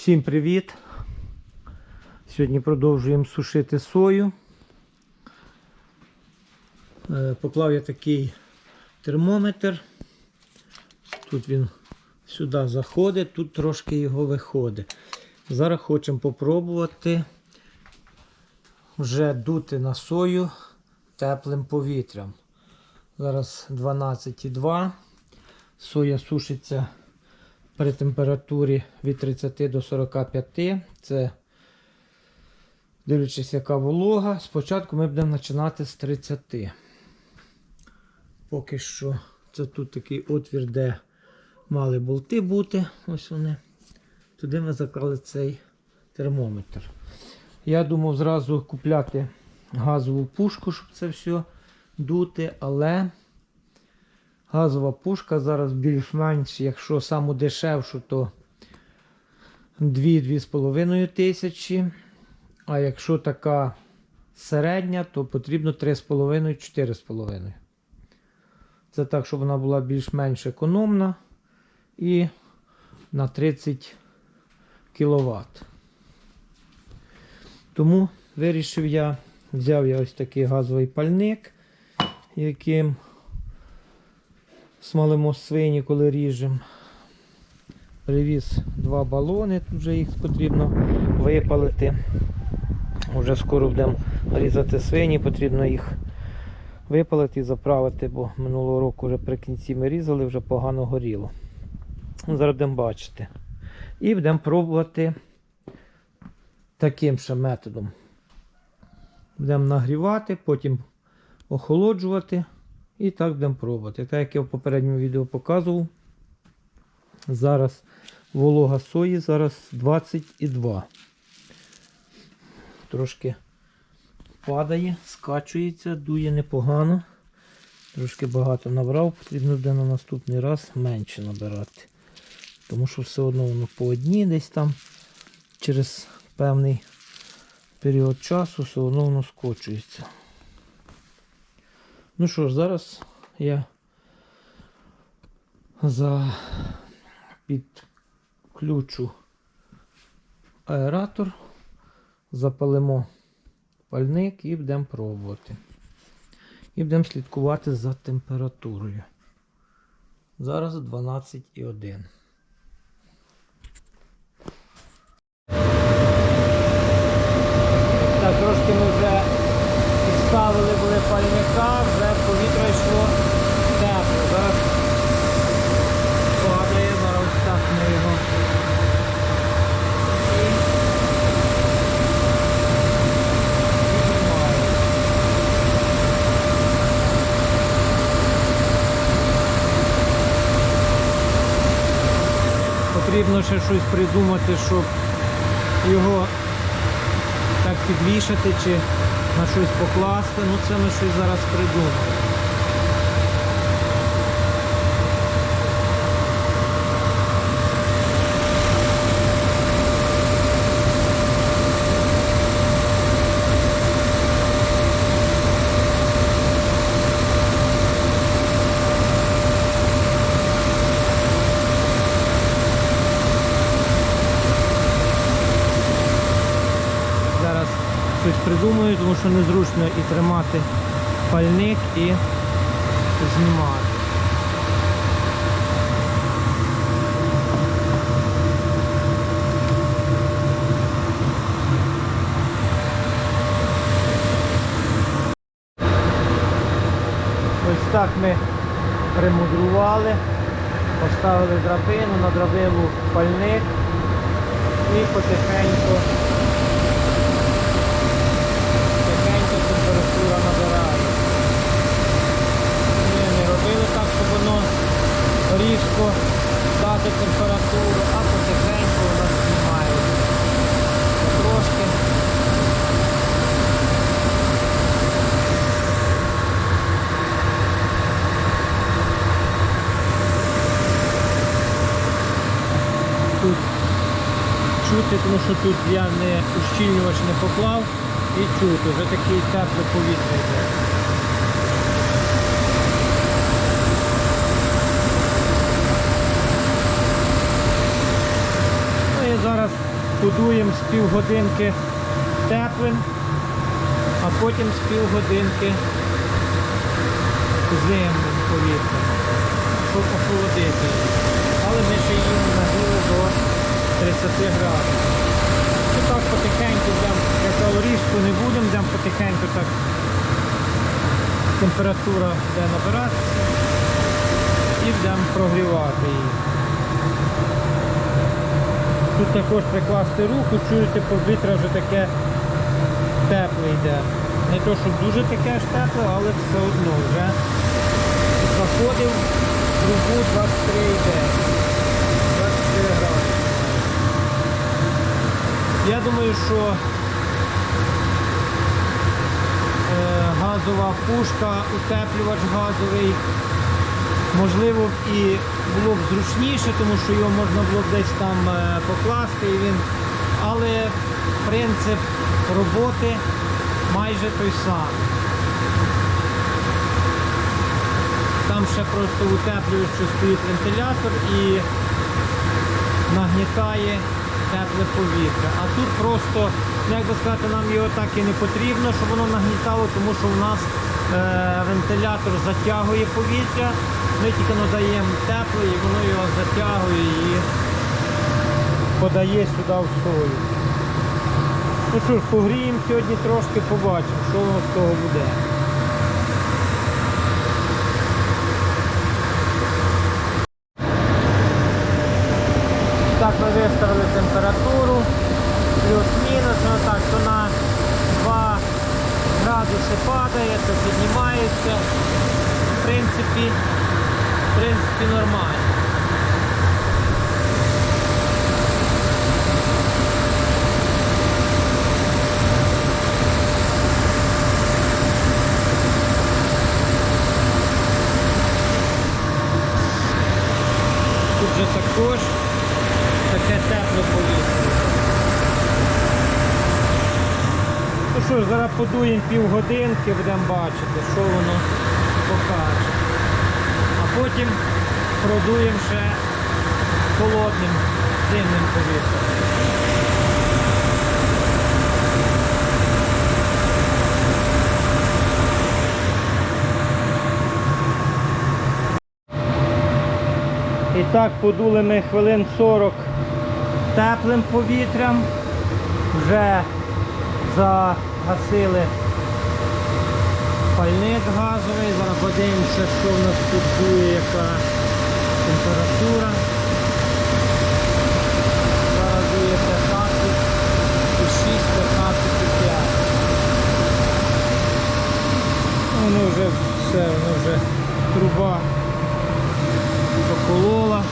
Всім привіт! Сьогодні продовжуємо сушити сою. Е, Поклав я такий термометр. Тут він сюди заходить, тут трошки його виходить. Зараз хочемо попробувати вже дути на сою теплим повітрям. Зараз 12,2. Соя сушиться при температурі від 30 до 45. Це дивлячись, яка волога. Спочатку ми будемо починати з 30. Поки що це тут такий отвір, де мали болти бути. Ось вони. Туди ми заклали цей термометр. Я думав зразу купляти газову пушку, щоб це все дути, але газова пушка зараз більш-менш, якщо саму дешевшу, то 2-2,5 тисячі. А якщо така середня, то потрібно 3,5-4,5. Це так, щоб вона була більш-менш економна і на 30 кВт. Тому вирішив я, взяв я ось такий газовий пальник, яким смалимо свині, коли ріжемо. Привіз два балони, тут вже їх потрібно випалити. Уже скоро будемо різати свині, потрібно їх випалити і заправити, бо минулого року вже при кінці ми різали, вже погано горіло. Зараз будемо бачити. І будемо пробувати таким ще методом. Будемо нагрівати, потім охолоджувати і так будемо пробувати. Так як я в попередньому відео показував, зараз волога сої зараз 22. Трошки падає, скачується, дує непогано. Трошки багато набрав, потрібно буде на наступний раз менше набирати. Тому що все одно воно по одній десь там через певний період часу все одно воно скочується. Ну що ж, зараз я за підключу аератор, запалимо пальник і будемо пробувати. І будемо слідкувати за температурою. Зараз 12,1. Так, трошки ми пальника, вже повітря йшло тепло. Зараз падає, зараз ось його. І. Потрібно ще щось придумати, щоб його так підвішати чи на щось покласти. Ну це ми щось зараз придумаємо. Зараз щось придумаю, тому що незручно і тримати пальник і знімати. Ось так ми примудрували, поставили драбину, на драбину пальник і потихеньку Тихенько температура набирає. Ні, не робили так, щоб воно різко дати температуру, а потихеньку вона знімає. Трошки. Тут чути, тому що тут я не ущільнювач не поклав і чути, вже таке тепле повітря йде. Зараз Подуємо з півгодинки теплим, а потім з півгодинки зимним повітрям, щоб охолодити. Але ми ще не нагріли до 30 градусів. І так потихеньку йдемо, як калорійську не будемо, йдемо потихеньку так температура буде набиратися і будемо прогрівати її. Тут також прикласти руку, чуєте, повітря вже таке тепле йде. Не то, щоб дуже таке ж тепле, але все одно вже заходив в трубу 23 йде. 23 градуси. Я думаю, що е, газова пушка, утеплювач газовий, можливо, і було б зручніше, тому що його можна було б десь там е, покласти, і він... але принцип роботи майже той самий. Там ще просто утеплюєш, що стоїть вентилятор і нагнітає тепле повітря. А тут просто, ну, як би сказати, нам його так і не потрібно, щоб воно нагнітало, тому що в нас е, вентилятор затягує повітря. Ми тільки надаємо тепле і воно його затягує і подає сюди в сою. Ну що ж, погріємо сьогодні трошки, побачимо, що воно з того буде. Так, ми виставили температуру, плюс-мінус, ну так, то на 2 градуси падає, то піднімається. В принципі, в принципі нормально. Тут же також таке тепле повітря. Ну що ж, зараз подуємо півгодинки, будемо бачити, що воно покаже. Потім продуємо ще холодним зимним повітрям. І так подули ми хвилин 40 теплим повітрям. Вже загасили пальник газовий. Зараз подивимося, що в нас тут дує, яка температура. Зараз дує 15 і 6, 15 і 5. Ну, Воно вже все, воно вже труба поколола.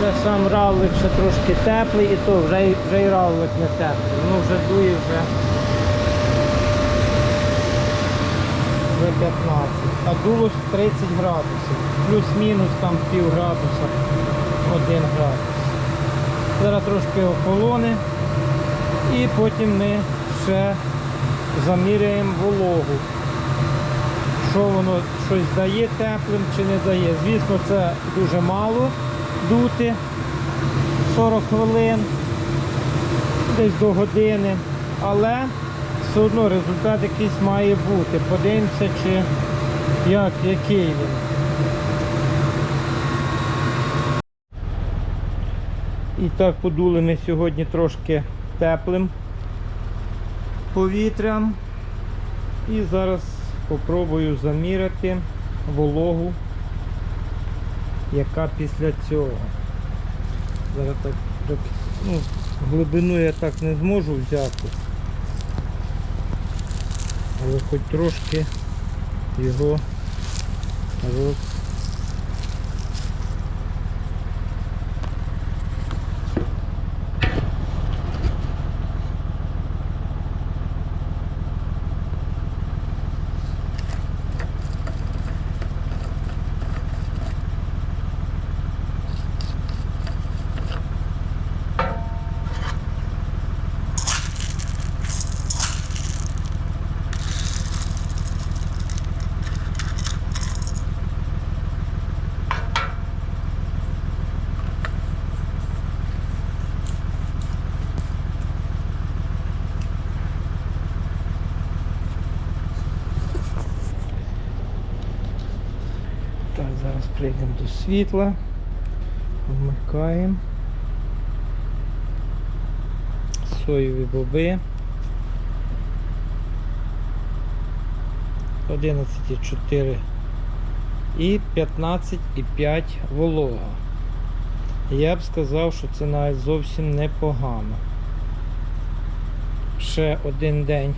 Це сам равлик ще трошки теплий і то вже, вже і равлик не теплий. Воно вже дує вже, 15. А дуло 30 градусів. Плюс-мінус там пів градуса, один градус. Зараз трошки охолоне і потім ми ще заміряємо вологу що воно щось дає теплим чи не дає. Звісно, це дуже мало дути 40 хвилин, десь до години, але все одно результат якийсь має бути. Подивимося, чи як, який він. І так подули сьогодні трошки теплим повітрям. І зараз попробую заміряти вологу, яка після цього. Зараз так, так ну, глибину я так не зможу взяти. Але хоч трошки його прийдемо до світла. Вмикаємо. Соєві боби. 11,4 і 15,5 волога. Я б сказав, що це навіть зовсім непогано. Ще один день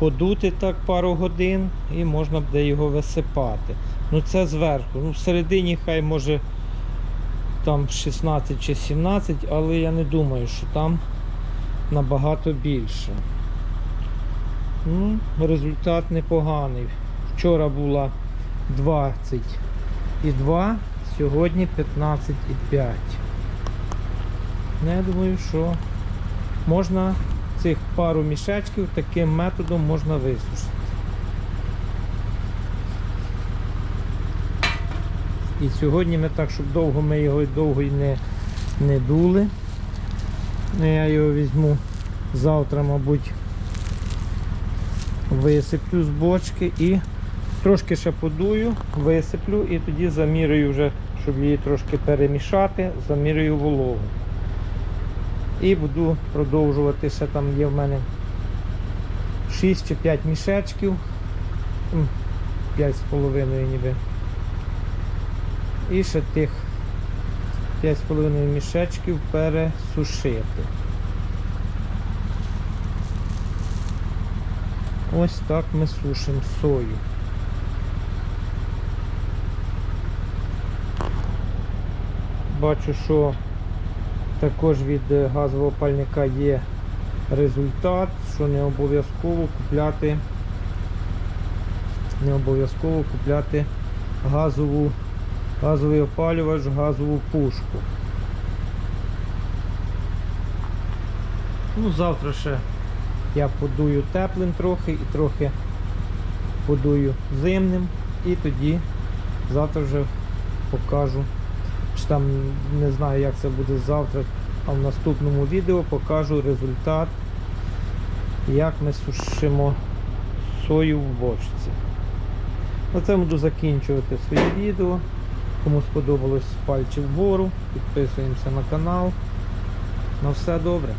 подути так пару годин і можна буде його висипати. Ну це зверху. Ну всередині хай може там 16 чи 17, але я не думаю, що там набагато більше. Ну, результат непоганий. Вчора була 20,2, сьогодні 15,5. Ну, я думаю, що можна цих пару мішечків таким методом можна висушити. І сьогодні ми так, щоб довго ми його довго не, не дули. Ну, Я його візьму завтра, мабуть, висиплю з бочки і трошки ще подую, висиплю і тоді замірюю вже, щоб її трошки перемішати, замірюю вологу. І буду продовжувати, ще там є в мене 6 чи 5 мішечків. 5,5 ніби. І ще тих 5,5 мішечків пересушити. Ось так ми сушимо сою. Бачу, що також від е, газового пальника є результат, що не обов'язково купляти не обов'язково купляти газову, газовий опалювач, газову пушку. Ну, завтра ще я подую теплим трохи і трохи подую зимним і тоді завтра вже покажу. Чи там не знаю як це буде завтра, а в наступному відео покажу результат, як ми сушимо сою в бочці. На цьому буду закінчувати своє відео. Кому сподобалось пальчик вгору, підписуємося на канал. На все добре.